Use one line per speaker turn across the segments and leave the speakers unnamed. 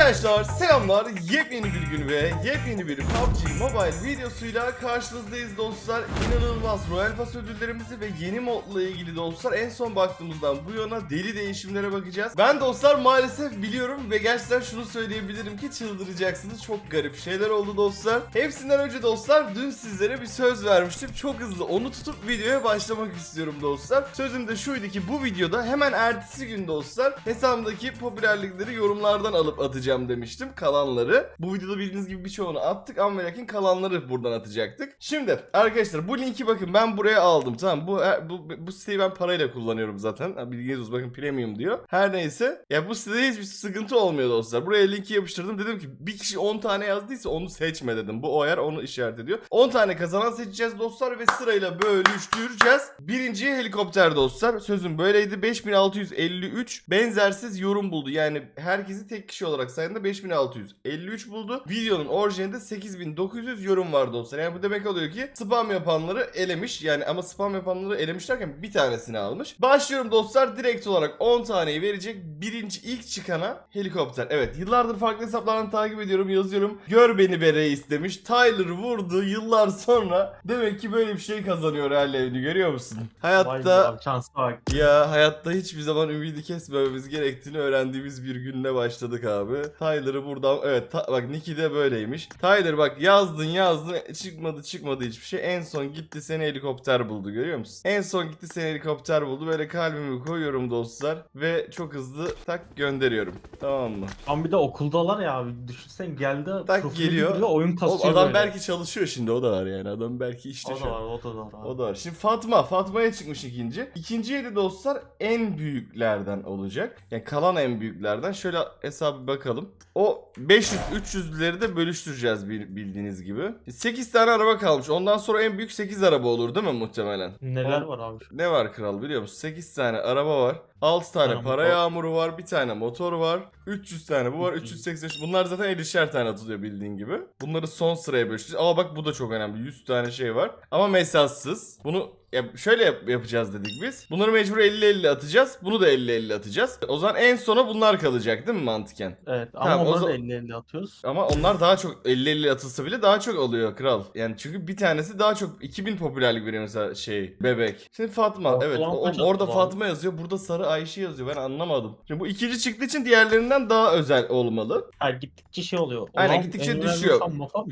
Arkadaşlar selamlar. Yepyeni bir gün ve yepyeni bir PUBG Mobile videosuyla karşınızdayız dostlar. İnanılmaz Royal Pass ödüllerimizi ve yeni modla ilgili dostlar en son baktığımızdan bu yana deli değişimlere bakacağız. Ben dostlar maalesef biliyorum ve gerçekten şunu söyleyebilirim ki çıldıracaksınız. Çok garip şeyler oldu dostlar. Hepsinden önce dostlar dün sizlere bir söz vermiştim. Çok hızlı onu tutup videoya başlamak istiyorum dostlar. Sözüm de şuydu ki bu videoda hemen ertesi gün dostlar hesabımdaki popülerlikleri yorumlardan alıp atacağım demiştim kalanları. Bu videoda bildiğiniz gibi birçoğunu attık ama ve kalanları buradan atacaktık. Şimdi arkadaşlar bu linki bakın ben buraya aldım tamam bu bu, bu siteyi ben parayla kullanıyorum zaten. Bilginiz olsun bakın premium diyor. Her neyse ya bu sitede hiçbir sıkıntı olmuyor dostlar. Buraya linki yapıştırdım dedim ki bir kişi 10 tane yazdıysa onu seçme dedim. Bu o yer onu işaret ediyor. 10 tane kazanan seçeceğiz dostlar ve sırayla bölüştüreceğiz. Birinciye helikopter dostlar. Sözüm böyleydi. 5653 benzersiz yorum buldu. Yani herkesi tek kişi olarak sayında 5653 buldu. Videonun orijinalinde 8900 yorum var dostlar. Yani bu demek oluyor ki spam yapanları elemiş. Yani ama spam yapanları elemiş derken bir tanesini almış. Başlıyorum dostlar. Direkt olarak 10 taneyi verecek. Birinci ilk çıkana helikopter. Evet yıllardır farklı hesaplardan takip ediyorum yazıyorum. Gör beni be reis demiş. Tyler vurdu yıllar sonra. Demek ki böyle bir şey kazanıyor hallerini görüyor musun? Hayatta
abi, şansa bak.
ya hayatta hiçbir zaman ümidi kesmememiz gerektiğini öğrendiğimiz bir günle başladık abi. Tyler'ı buradan evet ta- bak Nicky de böyleymiş. Tyler bak yazdın yazdın çıkmadı çıkmadı hiçbir şey. En son gitti seni helikopter buldu görüyor musun? En son gitti seni helikopter buldu. Böyle kalbimi koyuyorum dostlar ve çok hızlı tak gönderiyorum. Tamam mı?
Ama bir de okuldalar ya abi. Düşünsen geldi.
Tak geliyor.
giriyor, oyun
Oğlum
kasıyor
adam
böyle.
belki çalışıyor şimdi o da var yani. Adam belki işte
O da var, o da var. abi.
O da var. Şimdi Fatma. Fatma'ya çıkmış ikinci. İkinciye de dostlar en büyüklerden olacak. Yani kalan en büyüklerden. Şöyle hesabı bakalım. acordo O 500-300'leri de bölüştüreceğiz bil- bildiğiniz gibi. 8 tane araba kalmış. Ondan sonra en büyük 8 araba olur değil mi muhtemelen?
Neler var abi?
Ne var kral biliyor musun? 8 tane araba var. 6 tane
Tane
para
motor.
yağmuru var. Bir tane motor var. 300 tane bu var.
300.
383. Bunlar zaten 50'şer tane atılıyor bildiğin gibi. Bunları son sıraya bölüşeceğiz. Aa bak bu da çok önemli. 100 tane şey var. Ama mesassız. Bunu ya şöyle yap- yapacağız dedik biz. Bunları mecbur 50-50 atacağız. Bunu da 50-50 atacağız. O zaman en sona bunlar kalacak değil mi mantıken?
Evet ama
Tamam,
onları da
zaman-
50-50 atıyoruz.
Ama onlar daha çok 50-50 atılsa bile daha çok alıyor kral. Yani çünkü bir tanesi daha çok 2000 popülerlik veriyor mesela şey bebek. Şimdi Fatma
Ortalama
evet o- orada
atıyor
Fatma yazıyor burada sarı Ayşe yazıyor ben anlamadım. Şimdi bu ikinci çıktığı için diğerlerinden daha özel olmalı.
Ha gittikçe şey oluyor.
Aynen,
Ulan,
gittikçe düşüyor.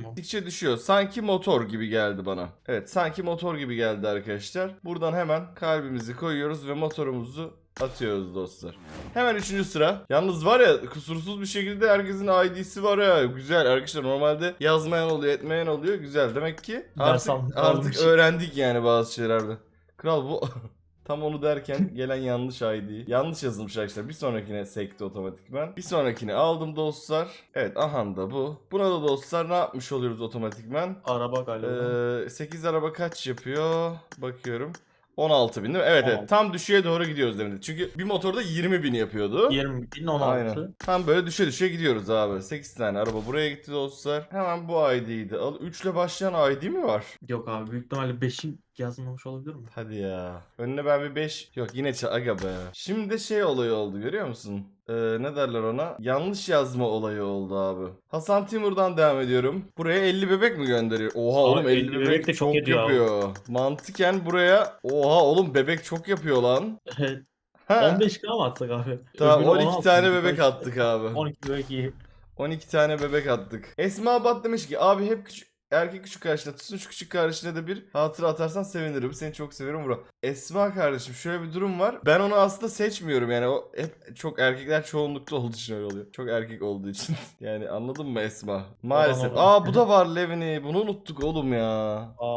Gittikçe düşüyor. Sanki motor gibi geldi bana. Evet sanki motor gibi geldi arkadaşlar. Buradan hemen kalbimizi koyuyoruz ve motorumuzu atıyoruz dostlar. Hemen üçüncü sıra. Yalnız var ya kusursuz bir şekilde herkesin ID'si var ya. Güzel arkadaşlar normalde yazmayan oluyor etmeyen oluyor. Güzel demek ki
Ders
artık, artık
almış.
öğrendik yani bazı şeylerde. Kral bu Tam onu derken gelen yanlış ID. Yanlış yazılmış arkadaşlar. Bir sonrakine sekti otomatikman. Bir sonrakini aldım dostlar. Evet aha da bu. Buna da dostlar ne yapmış oluyoruz otomatikman?
Araba galiba.
Ee, 8 araba kaç yapıyor? Bakıyorum. 16 bin değil mi? Evet evet.
16.
Tam düşüğe doğru gidiyoruz demin. Çünkü bir motorda 20 bin yapıyordu.
20 bin 16.
Aynen. Tam böyle düşe düşe gidiyoruz abi. 8 tane araba buraya gitti dostlar. Hemen bu ID'yi de al. 3 ile başlayan ID mi var?
Yok abi büyük ihtimalle 5'in yazılmamış olabilir mi?
Hadi ya. Önüne ben bir 5. Yok yine ça- aga be. Şimdi de şey olayı oldu görüyor musun? Ee, ne derler ona? Yanlış yazma olayı oldu abi. Hasan Timur'dan devam ediyorum. Buraya 50 bebek mi gönderiyor? Oha oğlum 50,
elli
bebek,
bebek de
çok,
çok ediyor abi.
yapıyor. Mantıken buraya oha oğlum bebek çok yapıyor lan.
Evet.
Ha.
15 kilo mu attık abi?
Tamam
Öbürü
12
16
tane bebek attık abi.
12 bebek iyi.
12 tane bebek attık. Esma Abat demiş ki abi hep küçük erkek küçük kardeşine tutsun şu küçük kardeşine de bir hatıra atarsan sevinirim. Seni çok seviyorum bro. Esma kardeşim şöyle bir durum var. Ben onu aslında seçmiyorum yani o hep çok erkekler çoğunlukta olduğu için öyle oluyor. Çok erkek olduğu için. yani anladın mı Esma? Maalesef. Aa bu da var Levini. Bunu unuttuk oğlum ya.
Aa.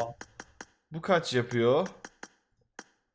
Bu kaç yapıyor?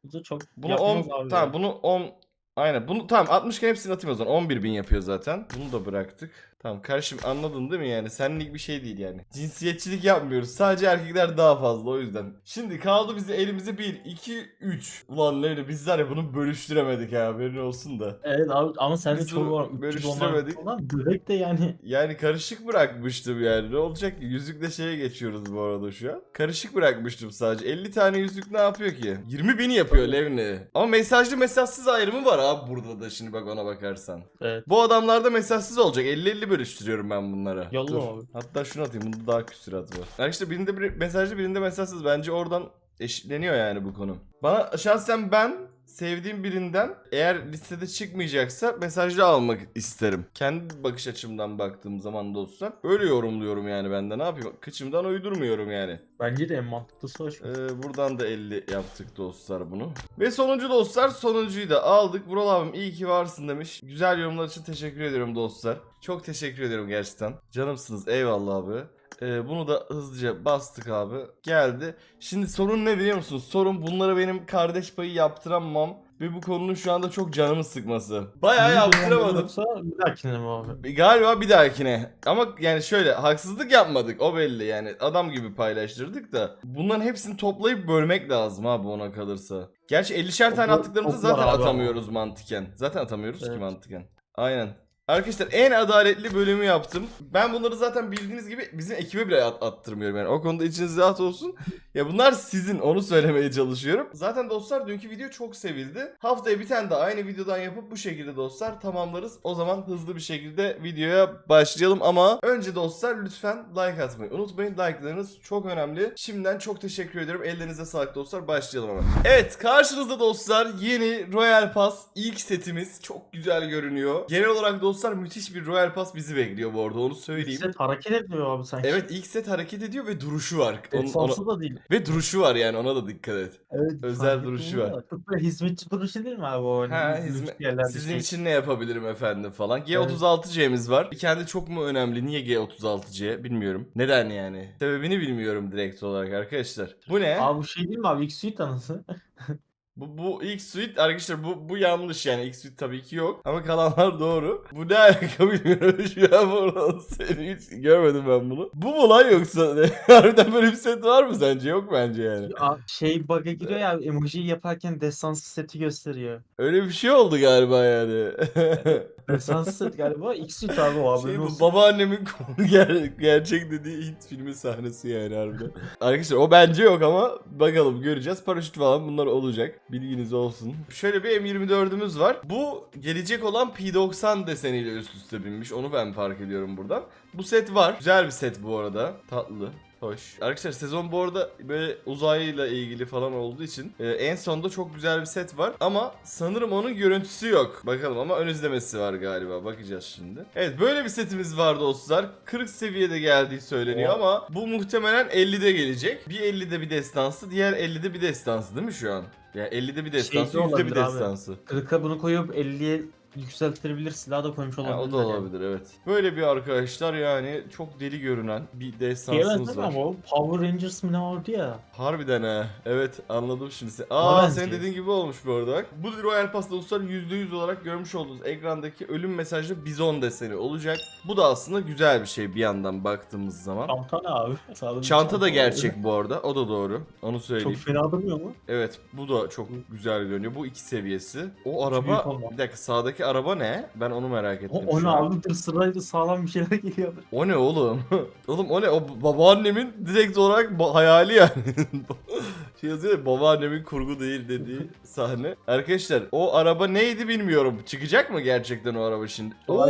Bu da çok
Bunu
yapmaz
10
abi
tamam bunu 10 Aynen bunu tamam 60 iken hepsini atayım o zaman 11 bin yapıyor zaten. Bunu da bıraktık. Tamam kardeşim anladın değil mi yani senlik bir şey değil yani. Cinsiyetçilik yapmıyoruz sadece erkekler daha fazla o yüzden. Şimdi kaldı bize elimize 1, 2, 3. Ulan Levni biz var ya bunu bölüştüremedik ha haberin olsun da.
Evet abi ama sende
Biz
çok
bunu
var. 300
bölüştüremedik.
falan. Bebek de yani.
Yani karışık bırakmıştım yani ne olacak? Yüzükle şeye geçiyoruz bu arada şu an. Karışık bırakmıştım sadece. 50 tane yüzük ne yapıyor ki? 20 bini yapıyor Levni. Ama mesajlı mesajsız ayrımı var abi burada da şimdi bak ona bakarsan.
Evet.
Bu adamlarda mesajsız olacak. 50-50 bölüştürüyorum ben bunlara.
Yolla
Dur.
abi.
Hatta şunu atayım. Bunda daha küsurat var. Arkadaşlar birinde bir mesajlı birinde mesajsız. Bence oradan eşitleniyor yani bu konu. Bana şahsen ben sevdiğim birinden eğer listede çıkmayacaksa mesajlı almak isterim. Kendi bakış açımdan baktığım zaman dostlar. Öyle yorumluyorum yani ben de ne yapayım. Kıçımdan uydurmuyorum yani.
Bence de en mantıklısı o.
Ee, buradan da 50 yaptık dostlar bunu. Ve sonuncu dostlar sonuncuyu da aldık. Vural abim iyi ki varsın demiş. Güzel yorumlar için teşekkür ediyorum dostlar. Çok teşekkür ediyorum gerçekten. Canımsınız eyvallah abi. Ee, bunu da hızlıca bastık abi. Geldi. Şimdi sorun ne biliyor musunuz? Sorun bunlara benim kardeş payı yaptıramam. Ve bu konunun şu anda çok canımı sıkması. Bayağı yaptıramadım.
Yoksa bir dahakine mi abi?
Galiba bir dahakine. Ama yani şöyle haksızlık yapmadık o belli yani. Adam gibi paylaştırdık da. Bunların hepsini toplayıp bölmek lazım abi ona kalırsa. Gerçi 50'şer tane attıklarımızı zaten atamıyoruz mantıken. Zaten atamıyoruz ki
Evet.
mantıken. Aynen. Arkadaşlar en adaletli bölümü yaptım. Ben bunları zaten bildiğiniz gibi bizim ekibe bile at- attırmıyorum yani. O konuda içiniz rahat olsun. Ya bunlar sizin onu söylemeye çalışıyorum. Zaten dostlar dünkü video çok sevildi. Haftaya bir tane daha aynı videodan yapıp bu şekilde dostlar tamamlarız. O zaman hızlı bir şekilde videoya başlayalım ama önce dostlar lütfen like atmayı unutmayın. Like'larınız çok önemli. Şimdiden çok teşekkür ediyorum. Ellerinize sağlık dostlar. Başlayalım hemen. Evet karşınızda dostlar yeni Royal Pass ilk setimiz. Çok güzel görünüyor. Genel olarak dostlar müthiş bir Royal Pass bizi bekliyor bu arada onu söyleyeyim.
Set hareket ediyor abi sanki.
Evet ilk set hareket ediyor ve duruşu var. Onun-
Defansı
ona-
da değil.
Ve duruşu var yani ona da dikkat et.
Evet.
Özel duruşu var.
Çok böyle hizmetçi duruşu değil mi abi o?
Ha,
Lüks
hizmet- Sizin
şey.
için ne yapabilirim efendim falan. G36C'miz var. Kendi çok mu önemli? Niye G36C? Bilmiyorum. Neden yani? Sebebini bilmiyorum direkt olarak arkadaşlar. Bu ne?
Abi bu şey değil mi abi? X suite anası.
Bu, bu ilk suite arkadaşlar bu, bu yanlış yani ilk suite tabii ki yok ama kalanlar doğru. Bu ne alaka bilmiyorum şu an buradan seni hiç görmedim ben bunu. Bu mu lan yoksa? Harbiden böyle bir set var mı sence? Yok bence yani.
Aa, şey bug'a giriyor ya emojiyi yaparken destansı seti gösteriyor.
Öyle bir şey oldu galiba yani.
Set galiba X suite abi o abi.
Şey bu babaannemin ger- gerçek dediği hit filmi sahnesi yani harbiden. Arkadaşlar o bence yok ama bakalım göreceğiz. Paraşüt falan bunlar olacak. Bilginiz olsun. Şöyle bir M24'ümüz var. Bu gelecek olan P90 deseniyle üst üste binmiş. Onu ben fark ediyorum buradan. Bu set var. Güzel bir set bu arada. Tatlı. Hoş. Arkadaşlar sezon bu arada böyle uzayla ilgili falan olduğu için e, en sonda çok güzel bir set var ama sanırım onun görüntüsü yok. Bakalım ama ön izlemesi var galiba. Bakacağız şimdi. Evet böyle bir setimiz var dostlar. 40 seviyede geldiği söyleniyor
Oh.
ama bu muhtemelen 50'de gelecek. Bir 50'de bir destansı, diğer 50'de bir destansı değil mi şu an? Ya 50'de bir destansı,
Şeyde
100'de bir
olabilir abi.
destansı.
40'a bunu koyup 50'ye yükseltilebilir silah da koymuş olabilir.
Ha, o da olabilir evet. Böyle bir arkadaşlar yani çok deli görünen bir destansımız var.
ama o Power Rangers mi ne vardı ya?
Harbiden ha. Evet anladım şimdi. Sen- Aa senin dediğin gibi olmuş bu arada. Bu Royal Pass dostlar %100 olarak görmüş olduğunuz ekrandaki ölüm mesajlı bizon deseni olacak. Bu da aslında güzel bir şey bir yandan baktığımız zaman.
Çanta ne abi? Sağda bir
Çanta da gerçek bu arada. O da doğru. Onu
Çok
söyleyeyim.
fena durmuyor mu?
Evet bu da çok güzel görünüyor. Bu iki seviyesi. O araba bir dakika sağdaki araba ne? Ben onu merak ettim.
O, o ne abi? Dur sırayla sağlam bir şeyler geliyor.
O ne oğlum? oğlum o ne? O babaannemin direkt olarak ba- hayali yani. şey yazıyor ya babaannemin kurgu değil dediği sahne. Arkadaşlar o araba neydi bilmiyorum. Çıkacak mı gerçekten o araba şimdi? Oo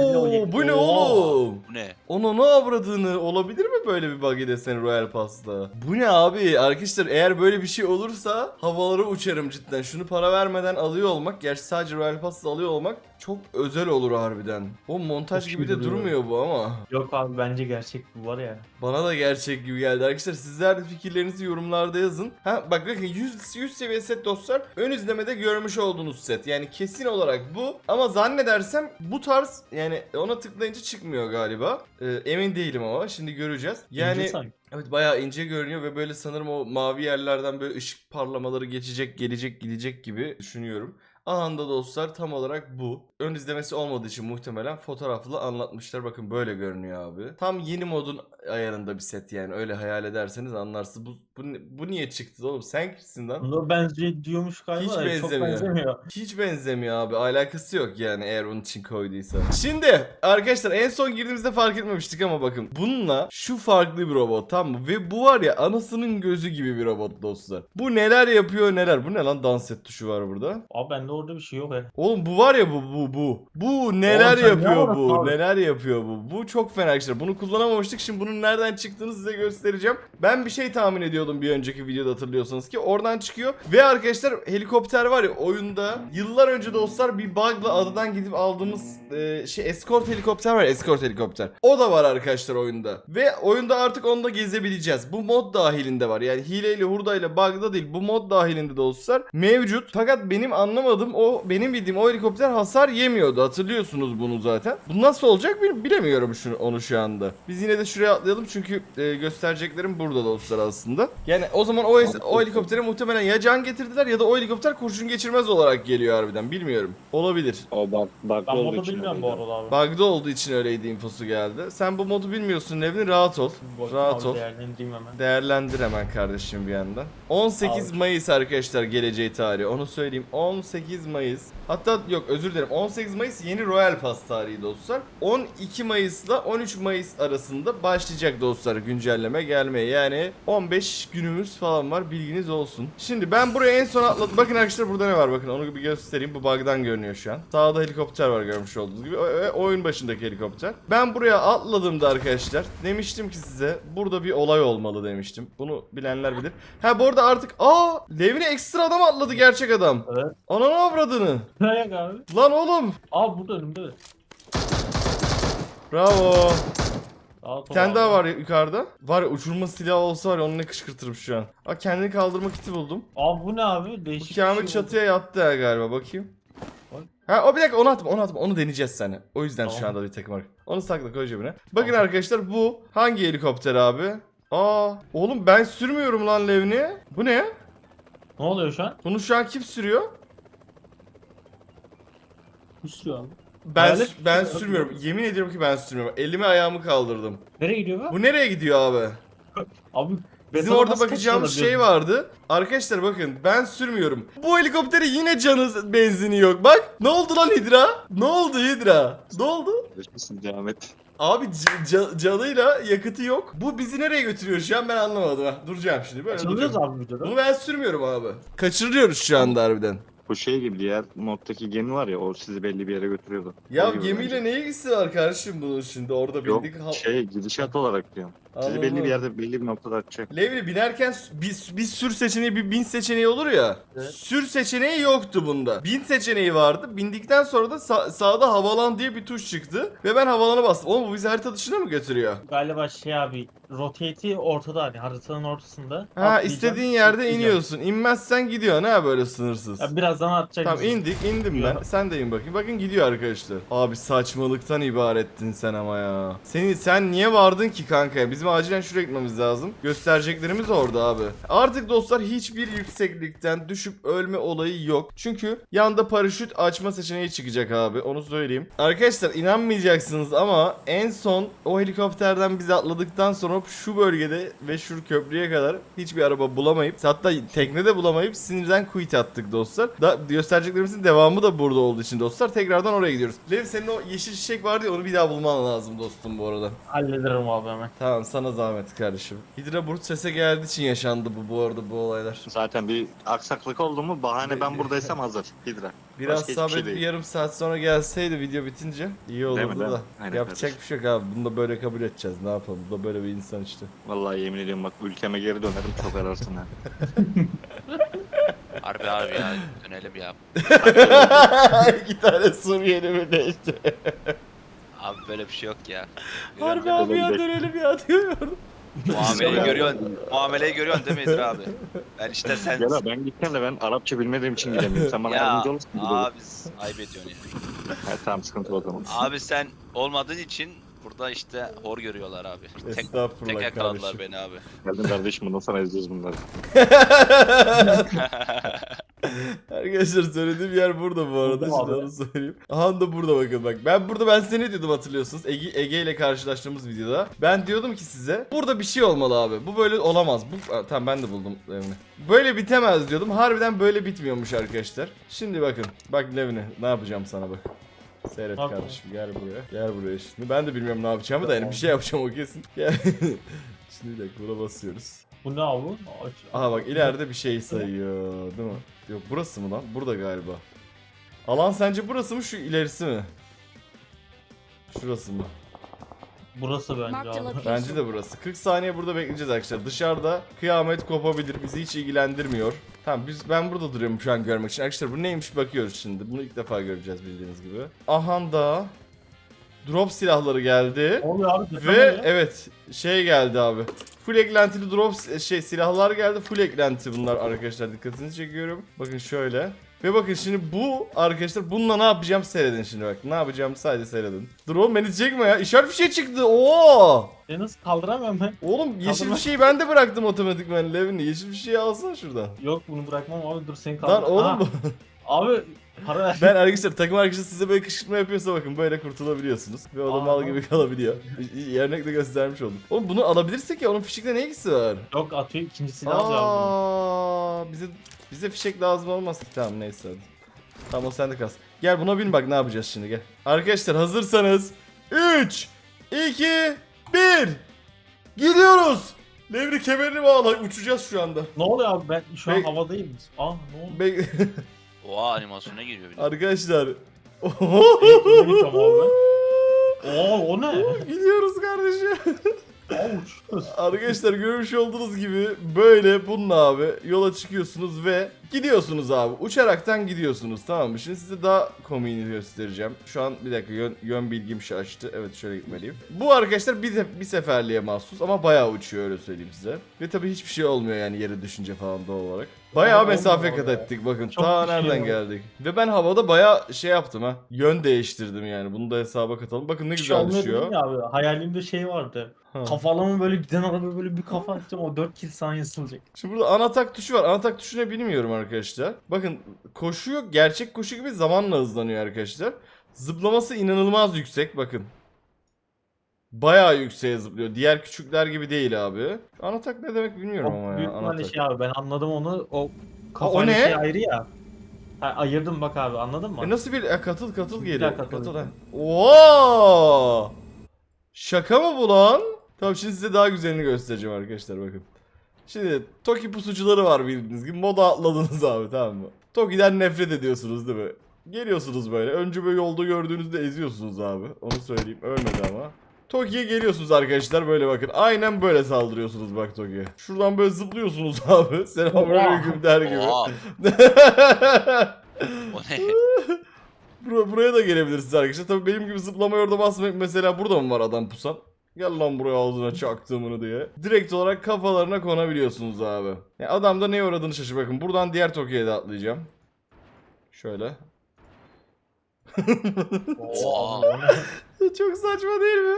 bu ne oğlum?
Bu ne?
Onun ne avradığını olabilir mi böyle bir buggy deseni Royal Pass'ta? Bu ne abi? Arkadaşlar eğer böyle bir şey olursa havalara uçarım cidden. Şunu para vermeden alıyor olmak, gerçi sadece Royal Pass'ta alıyor olmak çok özel olur harbiden. O montaj
Çok
gibi de
duruyor.
durmuyor bu ama.
Yok abi bence gerçek bu var ya.
Bana da gerçek gibi geldi. Arkadaşlar sizler de fikirlerinizi yorumlarda yazın. Ha bak bakın 100, 100 seviye set dostlar. Ön izlemede görmüş olduğunuz set. Yani kesin olarak bu. Ama zannedersem bu tarz yani ona tıklayınca çıkmıyor galiba. Ee, emin değilim ama şimdi göreceğiz. Yani. Evet bayağı ince görünüyor ve böyle sanırım o mavi yerlerden böyle ışık parlamaları geçecek, gelecek, gidecek gibi düşünüyorum. Ahanda dostlar tam olarak bu. Ön izlemesi olmadığı için muhtemelen fotoğraflı anlatmışlar. Bakın böyle görünüyor abi. Tam yeni modun ayarında bir set yani öyle hayal ederseniz anlarsınız. Bu Bu, ne- bu niye çıktı oğlum? Sen kimsin lan?
Buna benziyor diyormuş galiba.
Hiç
da çok
benzemiyor.
benzemiyor.
Hiç benzemiyor abi. Alakası yok yani eğer onun için koyduysa. Şimdi arkadaşlar en son girdiğimizde fark etmemiştik ama bakın. Bununla şu farklı bir robot tamam mı? Ve bu var ya anasının gözü gibi bir robot dostlar. Bu neler yapıyor neler. Bu ne lan dans et tuşu var burada.
Abi bende orada bir şey yok he.
Oğlum bu var ya bu bu bu. Bu neler
Oğlum ne
yapıyor
anlattın
bu?
abi?
Neler yapıyor bu? Bu çok fena arkadaşlar. Bunu kullanamamıştık. Şimdi nereden çıktığını size göstereceğim. Ben bir şey tahmin ediyordum bir önceki videoda hatırlıyorsanız ki oradan çıkıyor. Ve arkadaşlar helikopter var ya oyunda yıllar önce dostlar bir bug'la adadan gidip aldığımız e, şey escort helikopter var escort helikopter. O da var arkadaşlar oyunda. Ve oyunda artık onu da gezebileceğiz. Bu mod dahilinde var. Yani hileyle hurdayla bug'da değil. Bu mod dahilinde dostlar mevcut. Fakat benim anlamadığım o benim bildiğim o helikopter hasar yemiyordu. Hatırlıyorsunuz bunu zaten. Bu nasıl olacak bil- bilemiyorum şunu, onu şu anda. Biz yine de şuraya atlayalım çünkü e, göstereceklerim burada dostlar aslında. Yani o zaman o, es- o helikoptere muhtemelen ya can getirdiler ya da o helikopter kurşun geçirmez olarak geliyor harbiden. Bilmiyorum. Olabilir.
O bak bak
Ben
olduğu
modu
için
bilmiyorum bu arada abi.
Bug'da olduğu için öyleydi infosu geldi. Sen bu modu bilmiyorsun Nevin rahat ol.
Bakayım
Rahat
abi,
ol.
Değerlendireyim hemen.
Değerlendir hemen kardeşim bir yandan. 18
Abi.
Mayıs arkadaşlar geleceği tarihi. Onu söyleyeyim. 18 Mayıs. Hatta yok özür dilerim. 18 Mayıs yeni Royal Pass tarihi dostlar. 12 Mayıs'la 13 Mayıs arasında başlayacak dostlar güncelleme gelmeye. Yani 15 günümüz falan var bilginiz olsun. Şimdi ben buraya en son atladım. Bakın arkadaşlar burada ne var bakın onu bir göstereyim. Bu bug'dan görünüyor şu an. Sağda helikopter var görmüş olduğunuz gibi. O- oyun başındaki helikopter. Ben buraya atladığımda arkadaşlar demiştim ki size burada bir olay olmalı demiştim. Bunu bilenler bilir. Ha bu arada artık aa Levine ekstra adam atladı gerçek adam.
Evet.
Ananı avradını.
Ne ayak abi?
Lan oğlum.
Abi burada önümde.
Bravo.
Daha
Bir tane daha var ya yukarıda. Var ya uçurma silahı olsa var ya onu ne kışkırtırım şu an. Aa kendini kaldırma kiti buldum.
Abi bu ne abi?
Bu
Değişik bir
Kamil
şey
çatıya yattı ya galiba bakayım.
Bak.
Ha o bir dakika onu atma onu atma onu deneyeceğiz seni. O yüzden şu
Tamam.
anda bir takım var. Onu sakla koy cebine. Bakın arkadaşlar bu hangi helikopter abi? Aa oğlum ben sürmüyorum lan Levni. Bu ne?
Ne oluyor şu an?
Bunu şu an kim sürüyor?
Kusuyor abi.
Ben
Hayalet
ben
sürüyor.
sürmüyorum. Yemin ediyorum ki ben sürmüyorum. Elimi ayağımı kaldırdım.
Nereye gidiyor bu?
Bu nereye gidiyor abi?
Abi
Bizim
betona
orada
nasıl
bakacağımız şey vardı. Arkadaşlar bakın ben sürmüyorum. Bu helikopterin yine canı benzini yok. Bak ne oldu lan Hidra? Ne oldu Hidra? Ne oldu?
Geçmişsin, devam et.
Abi c- ca- canıyla yakıtı yok. Bu bizi nereye götürüyor şu an ben anlamadım. ha. Duracağım şimdi böyle
Açılıyoruz
duracağım.
abi videoda.
Bunu ben sürmüyorum abi. Kaçırıyoruz şu anda harbiden.
Bu şey gibi diğer moddaki gemi var ya o sizi belli bir yere götürüyordu.
Ya
O gibi
gemiyle
bence.
ne ilgisi var kardeşim bunun şimdi orada
Yok
bindik. ha-
şey gidişat olarak diyorum. Sizi belli bir yerde belli bir noktada atacak.
Levni binerken bir, bir sür seçeneği bir bin seçeneği olur ya.
Evet.
Sür seçeneği yoktu bunda. Bin seçeneği vardı. Bindikten sonra da sa- sağda havalan diye bir tuş çıktı. Ve ben havalana bastım. Oğlum bu bizi harita dışına mı götürüyor?
Galiba şey abi rotate'i ortada hani haritanın ortasında.
Ha istediğin yerde iniyorsun. İnmezsen gidiyorsun ha böyle sınırsız.
Ya birazdan atacak.
Tamam
bizi.
indik indim ben. Sen de in bakayım. Bakın gidiyor arkadaşlar. Abi saçmalıktan ibarettin sen ama ya. Seni sen niye vardın ki kanka? Bizim acilen şuraya gitmemiz lazım. Göstereceklerimiz orada abi. Artık dostlar hiçbir yükseklikten düşüp ölme olayı yok. Çünkü yanda paraşüt açma seçeneği çıkacak abi. Onu söyleyeyim. Arkadaşlar inanmayacaksınız ama en son o helikopterden biz atladıktan sonra şu bölgede ve şu köprüye kadar hiçbir araba bulamayıp hatta teknede bulamayıp sinirden quit attık dostlar. Da göstereceklerimizin devamı da burada olduğu için dostlar tekrardan oraya gidiyoruz. Lev senin o yeşil çiçek vardı ya onu bir daha bulman lazım dostum bu arada.
Hallederim abi hemen.
Tamam sana zahmet kardeşim. Hidra Brut sese geldiği için yaşandı bu bu arada bu olaylar.
Zaten bir aksaklık oldu mu bahane ben buradaysam hazır. Hidra.
Biraz
Başka hiçbir
sabret
şey
bir
değil.
yarım saat sonra gelseydi video bitince iyi
mi,
olurdu
değil
da.
mi? Aynen
Yapacak
kardeşim.
bir şey yok abi. Bunu da böyle kabul edeceğiz. Ne yapalım? Bu da böyle bir insan işte.
Vallahi yemin ediyorum bak ülkeme geri dönerim çok ararsın ha.
Harbi abi ya dönelim ya.
İki tane Suriyeli mi değişti?
Abi böyle bir şey yok ya.
Harbi abi ya dönelim ya diyorum.
Muameleyi görüyorsun. Muameleyi görüyorsun değil mi Edir abi? Ben işte sen...
Ya da ben gittim de ben Arapça bilmediğim için gidemiyorum. Sen bana
Ya
yardımcı olursun.
abi ayıp ediyorsun ya.
Ha, tamam sıkıntı yok o zaman.
Abi sen olmadığın için burada işte hor görüyorlar abi. Tek, tek yakaladılar beni abi.
Geldin kardeşim bundan sonra izliyoruz bunları.
Arkadaşlar söylediğim yer burada bu arada. Şimdi onu söyleyeyim. Aha da burada bakın bak. Ben burada ben size ne diyordum hatırlıyorsunuz. Ege, Ege ile karşılaştığımız videoda. Ben diyordum ki size burada bir şey olmalı abi. Bu böyle olamaz. Bu Aa, tamam ben de buldum Levni. Böyle bitemez diyordum. Harbiden böyle bitmiyormuş arkadaşlar. Şimdi bakın. Bak Levni ne yapacağım sana bak. Seyret
yapalım?
kardeşim gel buraya. Gel buraya şimdi. Ben de bilmiyorum ne yapacağımı da yani bir şey yapacağım o kesin. Gel. şimdi bir dakika buna basıyoruz.
Bu ne abi?
Aha bak ileride bir şey sayıyor değil mi? Yok burası mı lan? Burada galiba. Alan sence burası mı şu ilerisi mi? Şurası mı?
Burası bence abi.
Bence de burası. 40 saniye burada bekleyeceğiz arkadaşlar. Dışarıda kıyamet kopabilir. Bizi hiç ilgilendirmiyor. Tamam biz ben burada duruyorum şu an görmek için. Arkadaşlar bu neymiş bakıyoruz şimdi. Bunu ilk defa göreceğiz bildiğiniz gibi. Aha da drop silahları geldi.
Oluyor abi?
Ve
ya.
evet şey geldi abi. Full eklentili drop şey silahlar geldi. Full eklenti bunlar arkadaşlar dikkatinizi çekiyorum. Bakın şöyle. Ve bakın şimdi bu arkadaşlar bununla ne yapacağım seyredin şimdi bak. Ne yapacağım sadece seyredin. Dur oğlum beni çekme ya. İşaret fişeği çıktı. Oo!
Seni nasıl kaldıramam ben?
Oğlum yeşil
Kaldırma.
fişeği ben de bıraktım otomatikman Levni. Yeşil fişeği alsana şuradan.
Yok bunu bırakmam abi dur seni kaldır.
Lan oğlum.
Abi para ver.
ben arkadaşlar takım arkadaşı size böyle kışkırtma yapıyorsa bakın böyle kurtulabiliyorsunuz. Ve o da
Aa.
mal gibi kalabiliyor. İyi Örnek de göstermiş oldum. Oğlum bunu alabilirsek ya onun fişekle ne ilgisi var?
Yok atıyor ikincisini al ya.
Aa, bize bize fişek lazım olmaz. Tamam neyse hadi. Tamam o sende kalsın. Gel buna bin bak ne yapacağız şimdi gel. Arkadaşlar hazırsanız 3 2 1 Gidiyoruz. Levri kemerini bağla uçacağız şu anda.
Ne oluyor abi ben şu an
Bek-
havadayım. Aa ne oldu?
Be-
Oha animasyona giriyor bir de.
Arkadaşlar.
Oo o ne?
Gidiyoruz kardeşim. Arkadaşlar görmüş olduğunuz gibi böyle bununla abi yola çıkıyorsunuz ve gidiyorsunuz abi. Uçaraktan gidiyorsunuz tamam mı? Şimdi size daha komiğini göstereceğim. Şu an bir dakika yön, yön bilgim şaştı. Evet şöyle gitmeliyim. Bu arkadaşlar bir, de- bir seferliğe mahsus ama bayağı uçuyor öyle söyleyeyim size. Ve tabii hiçbir şey olmuyor yani yere düşünce falan doğal olarak. Bayağı mesafe kat ettik bakın.
Çok
ta
şey
nereden
yok.
geldik. Ve ben havada bayağı şey yaptım ha. Yön değiştirdim yani. Bunu da hesaba katalım. Bakın ne
Hiç
güzel
olmuyor
düşüyor.
abi. Hayalimde şey vardı.
Ha.
Kafalama böyle giden araba böyle bir kafa atacağım o 4 kill saniye ısılacak.
Şimdi burada anatak tuşu var. Anatak tuşuna bilmiyorum arkadaşlar. Bakın koşuyor. Gerçek koşu gibi zamanla hızlanıyor arkadaşlar. Zıplaması inanılmaz yüksek bakın. Bayağı yükseğe zıplıyor. Diğer küçükler gibi değil abi. Anatak ne demek bilmiyorum
O
ama ya.
ihtimalle
Anatak.
şey abi ben anladım onu o kafayla
ne?
ayrı ya. Ha, ayırdım bak abi anladın mı?
E nasıl bir e, katıl katıl geri.
daha katıl.
Katıl ha. Oo! Şaka mı bu lan? Tamam şimdi size daha güzelini göstereceğim arkadaşlar bakın. Şimdi Toki pusucuları var bildiğiniz gibi. Moda atladınız abi tamam mı? Toki'den nefret ediyorsunuz değil mi? Geliyorsunuz böyle. Önce böyle yolda gördüğünüzde eziyorsunuz abi. Onu söyleyeyim. Ölmedi ama. Toki'ye geliyorsunuz arkadaşlar böyle bakın. Aynen böyle saldırıyorsunuz bak Toki'ye. Şuradan böyle zıplıyorsunuz abi. Selamünaleyküm der gibi.
O ne?
Bur- buraya da gelebilirsiniz arkadaşlar. Tabii benim gibi zıplamaya orada basmak mesela burada mı var adam pusan? Gel lan buraya ağzına çaktığımını diye. Direkt olarak kafalarına konabiliyorsunuz abi. Yani adam da neye uğradığını şaşır. Bakın buradan diğer Tokyo'ya da atlayacağım. Şöyle. Çok saçma değil mi?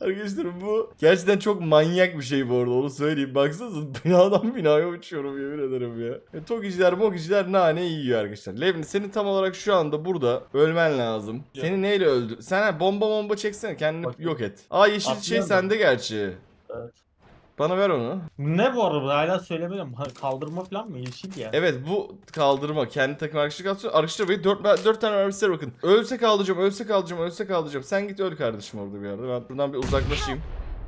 Arkadaşlar bu gerçekten çok manyak bir şey bu arada onu söyleyeyim. Baksanıza binadan binaya uçuyorum yemin ederim ya. E, tokiciler mokiciler nane yiyor arkadaşlar. Levni senin tam olarak şu anda burada ölmen lazım.
Ya.
Seni neyle öldü? Sen ha, bomba bomba çeksene kendini
Bakayım.
yok et. Aa yeşil şey sende gerçi.
Evet.
Bana ver onu.
Ne bu araba hala söylemedim. Kaldırma falan mı? Yeşil ya.
Evet bu kaldırma. Kendi takım arkadaşlık atıyor. Arkadaşlar böyle 4, 4 tane mermisi var bakın. Ölse kaldıracağım, ölse kaldıracağım, ölse kaldıracağım. Sen git öl kardeşim orada bir yerde. Ben buradan bir uzaklaşayım.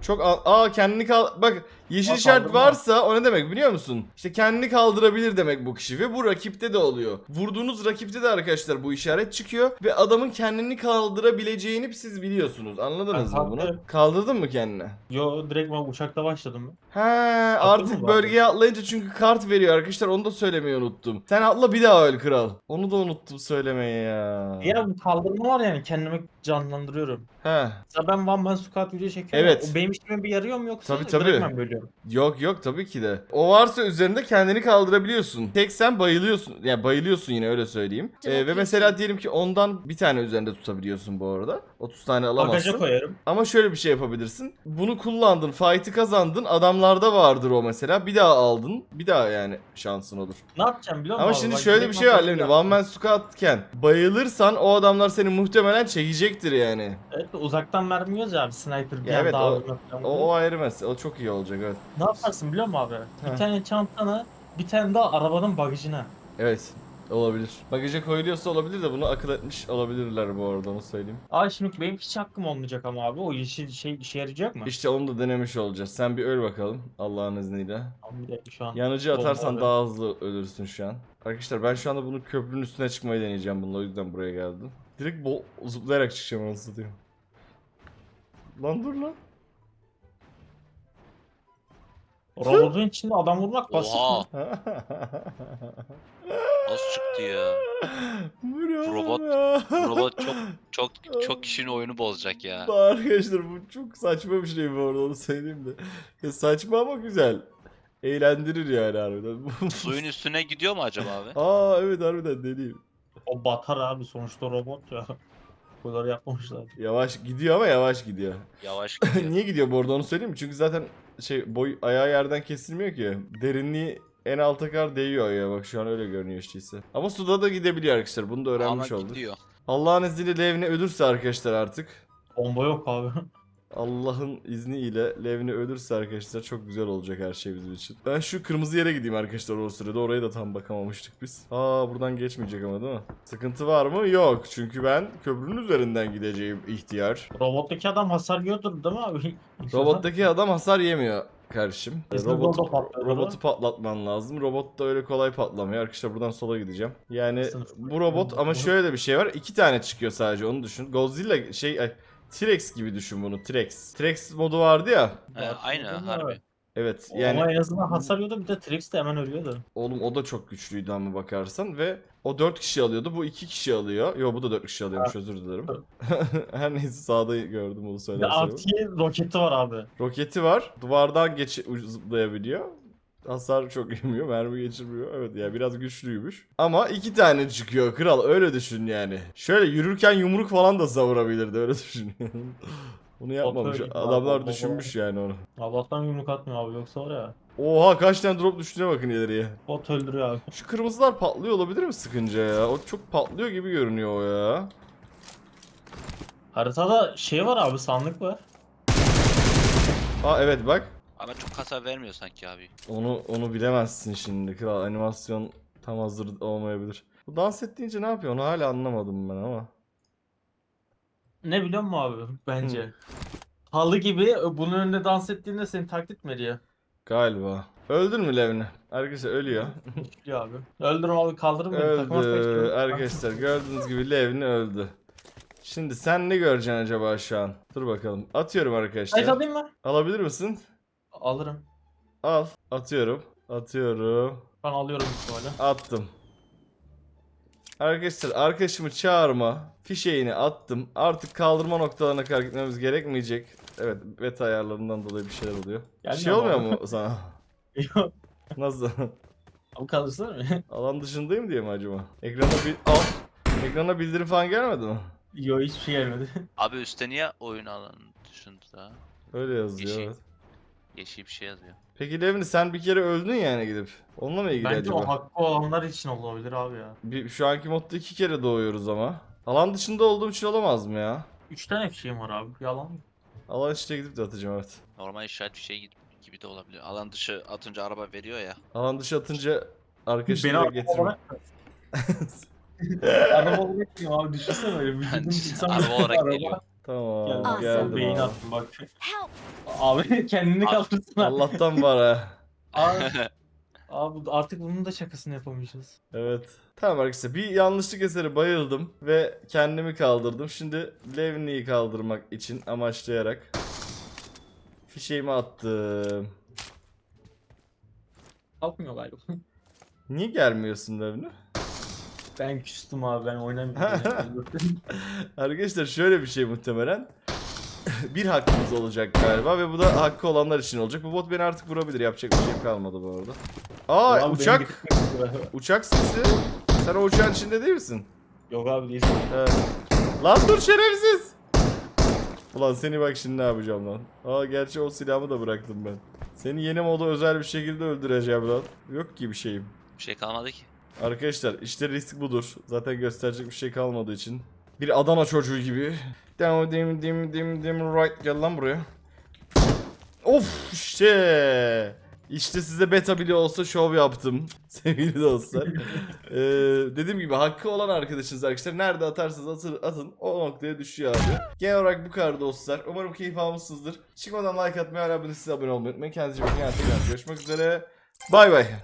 Çok a- aa kendini kal bak yeşil
Aa, kaldırma.
varsa o ne demek biliyor musun? İşte kendini kaldırabilir demek bu kişi ve bu rakipte de oluyor. Vurduğunuz rakipte de arkadaşlar bu işaret çıkıyor ve adamın kendini kaldırabileceğini siz biliyorsunuz. Anladınız
Ben
mı bunu?
kalktım.
Kaldırdın mı kendini?
Yo direkt ben uçakta başladım.
He artık bölgeye atlayınca çünkü kart veriyor arkadaşlar onu da söylemeyi unuttum. Sen atla bir daha öl kral. Onu da unuttum söylemeyi ya.
Ya bu kaldırma var yani kendimi canlandırıyorum.
He.
Mesela ben One Man Squad video çekiyorum.
Evet.
O benim işime bir yarıyor mu yoksa
Tabii, tabii.
direkt ben bölüyorum.
Yok yok tabii ki de. O varsa üzerinde kendini kaldırabiliyorsun. Tek sen bayılıyorsun. Yani bayılıyorsun yine öyle söyleyeyim. Ee, ve mesela diyelim ki ondan bir tane üzerinde tutabiliyorsun bu arada. 30 tane
Bagaja
alamazsın.
koyarım.
Ama şöyle bir şey yapabilirsin. Bunu kullandın, fight'ı kazandın. Adamlarda vardır o mesela. Bir daha aldın. Bir daha yani şansın olur.
Ne yapacağım biliyor musun?
Ama
abi?
şimdi
Bak,
şöyle bir şey var
yapacağım?
One Man Squat'ken bayılırsan o adamlar seni muhtemelen çekecektir yani.
Evet uzaktan ya abi sniper bir
Ya evet,
anda
o- O, o ayrı mesele. O çok iyi olacak evet.
Ne yaparsın biliyor musun abi?
Heh.
Bir tane çantana bir tane daha arabanın bagajına.
Evet. Olabilir. Bagaja koyuluyorsa olabilir de bunu akıl etmiş olabilirler bu arada onu söyleyeyim.
Aa şimdi benim hiç hakkım olmayacak ama abi. O yeşil şey işe yarayacak mı?
İşte onu da denemiş olacağız. Sen bir öl bakalım Allah'ın izniyle.
Bir dakika şu an.
Yanıcı
Oldu
atarsan
abi.
daha hızlı ölürsün şu an. Arkadaşlar ben şu anda bunu köprünün üstüne çıkmayı deneyeceğim bununla o yüzden buraya geldim. Direkt bol zıplayarak çıkacağım anasını satayım. Lan dur lan.
Robotun içinde adam vurmak basit
Oha.
mi?
Nasıl çıktı ya?
Oğlum
Robot-
ya?
Robot çok çok çok kişinin oyunu bozacak ya.
Arkadaşlar bu çok saçma bir şey bu arada onu söyleyeyim de. Ya saçma ama güzel. Eğlendirir yani harbiden.
Suyun üstüne gidiyor mu acaba abi?
Aa evet harbiden deneyeyim.
O batar abi sonuçta robot ya. Bu kadar yapmamışlar.
Yavaş gidiyor ama yavaş gidiyor.
Yavaş gidiyor.
Niye gidiyor bu arada onu söyleyeyim mi? Çünkü zaten şey boy ayağı yerden kesilmiyor ki. Derinliği en alta kadar değiyor ya bak şu an öyle görünüyor işte. ise. Ama suda da gidebiliyor arkadaşlar bunu da öğrenmiş
Ama
olduk.
gidiyor.
Allah'ın izniyle Levni ölürse arkadaşlar artık.
Bomba yok abi.
Allah'ın izniyle Levni ölürse arkadaşlar çok güzel olacak her şey bizim için. Ben şu kırmızı yere gideyim arkadaşlar o sırada. Oraya da tam bakamamıştık biz. Aa buradan geçmeyecek ama değil mi? Sıkıntı var mı? Yok. Çünkü ben köprünün üzerinden gideceğim ihtiyar.
Robottaki adam hasar yiyordur değil mi abi?
Robottaki adam hasar yemiyor kardeşim. Robot, robotu patlatman lazım. Robot da öyle kolay patlamıyor. Arkadaşlar buradan sola gideceğim. Yani bu robot ama şöyle de bir şey var. İki tane çıkıyor sadece onu düşün. Godzilla şey ay, T-Rex gibi düşün bunu. T-Rex. T-Rex modu vardı ya.
He, aynı harbi.
Evet
Yani... Ama en azından hasar yiyordu bir de Trix de hemen ölüyordu.
oğlum o da çok güçlüydü ama bakarsan ve o 4 kişi alıyordu. Bu 2 kişi alıyor. Yo bu da 4 kişi alıyormuş özür dilerim. Her neyse sağda gördüm onu
Bir de
söylersem.
roketi var abi.
Roketi var. Duvardan geç zıplayabiliyor. Hasar çok yemiyor, mermi geçirmiyor. Evet ya biraz güçlüymüş. Ama iki tane çıkıyor kral öyle düşün yani. Şöyle yürürken yumruk falan da savurabilirdi öyle düşün. Bunu yapmamış. Adamlar düşünmüş yani onu.
Allah'tan yumruk atmıyor abi yoksa var ya.
Oha kaç tane drop düştüğüne bakın ileriye.
Bot öldürüyor abi.
Şu kırmızılar patlıyor olabilir mi sıkınca ya? O çok patlıyor gibi görünüyor o ya.
Haritada şey var abi sandık var.
Aa evet bak.
Ama çok hasar vermiyor sanki abi.
Onu onu bilemezsin şimdi kral. Animasyon tam hazır olmayabilir. Bu dans ettiğince ne yapıyor onu hala anlamadım ben ama.
Ne biliyor musun abi bence? Halı gibi bunun önünde dans ettiğinde seni taklit mi ediyor?
Galiba. Öldün mü Levni? Arkadaşlar ölüyor.
Biliyor abi. Öldürüm abi kaldırın beni
öldü. Arkadaşlar gördüğünüz gibi Levni öldü. Şimdi sen ne göreceksin acaba şu an? Dur bakalım. Atıyorum
Ay
arkadaşlar.
alayım mı?
Alabilir misin?
Alırım.
Al. Atıyorum. Atıyorum.
Ben alıyorum böyle.
Attım. Arkadaşlar arkadaşımı çağırma fişeğini attım. Artık kaldırma noktalarına kadar gitmemiz gerekmeyecek. Evet beta ayarlarından dolayı bir şeyler oluyor. Bir şey
Gelmiyor
olmuyor
mu?
mu sana?
Yok.
Nasıl?
Abi kaldırsana mı?
Alan dışındayım diye mi acaba? Ekrana bir al. Ekrana bildirim falan gelmedi mi?
Yok hiçbir şey gelmedi.
Abi üstte niye oyun alanı dışında?
Öyle yazıyor
Yeşil.
evet.
Yeşil bir şey yazıyor.
Peki Levni sen bir kere öldün yani gidip. Onunla mı ilgili
Bence
acaba?
o hakkı olanlar için olabilir abi ya.
Bir, şu anki modda iki kere doğuyoruz ama. Alan dışında olduğum için olamaz mı ya?
Üç tane fişeğim var abi. Yalan mı?
Alan içine gidip de atacağım evet.
Normal işaret bir şey gibi de olabilir. Alan dışı atınca araba veriyor ya.
Alan dışı atınca arkadaşını da
araba
getirme.
Araba olarak diyorum abi düşünsene böyle vücudum insan
Araba olarak geliyor.
Tamam
Geldi.
Awesome.
geldim
Beyin
abi.
attım bak.
Help!
Abi kendini kaldırsın abi.
Allah'tan var ha.
Abi, abi artık bunun da şakasını yapamayacağız.
Evet. Tamam arkadaşlar bir yanlışlık eseri bayıldım ve kendimi kaldırdım. Şimdi Levni'yi kaldırmak için amaçlayarak fişeğimi attım.
Kalkmıyor galiba.
Niye gelmiyorsun Levni?
Ben küstüm abi ben oynamıyorum.
Arkadaşlar şöyle bir şey muhtemelen. bir hakkımız olacak galiba ve bu da hakkı olanlar için olacak. Bu bot beni artık vurabilir. Yapacak bir şey kalmadı bu arada. Aa
benim
uçak. Uçak sesi. Sen o uçağın içinde değil misin?
Yok abi değil.
Evet. Lan dur şerefsiz. Ulan seni bak şimdi ne yapacağım lan. Aa gerçi o silahımı da bıraktım ben. Seni yeni moda özel bir şekilde öldüreceğim lan. Yok ki bir şeyim.
Bir şey kalmadı ki.
Arkadaşlar işte risk budur. Zaten gösterecek bir şey kalmadığı için. Bir Adana çocuğu gibi. Dim dim dim dim dim right gel lan buraya. Of işte. İşte size beta bile olsa şov yaptım. Sevgili dostlar. Ee, dediğim gibi hakkı olan arkadaşınız arkadaşlar. Nerede atarsanız atın, atın o noktaya düşüyor abi. Genel olarak bu kadar dostlar. Umarım keyif almışsınızdır. Çıkmadan like atmayı, hala abone, abone olmayı unutmayın. Kendinize iyi bakın. Tekrar görüşmek üzere. Bay bay.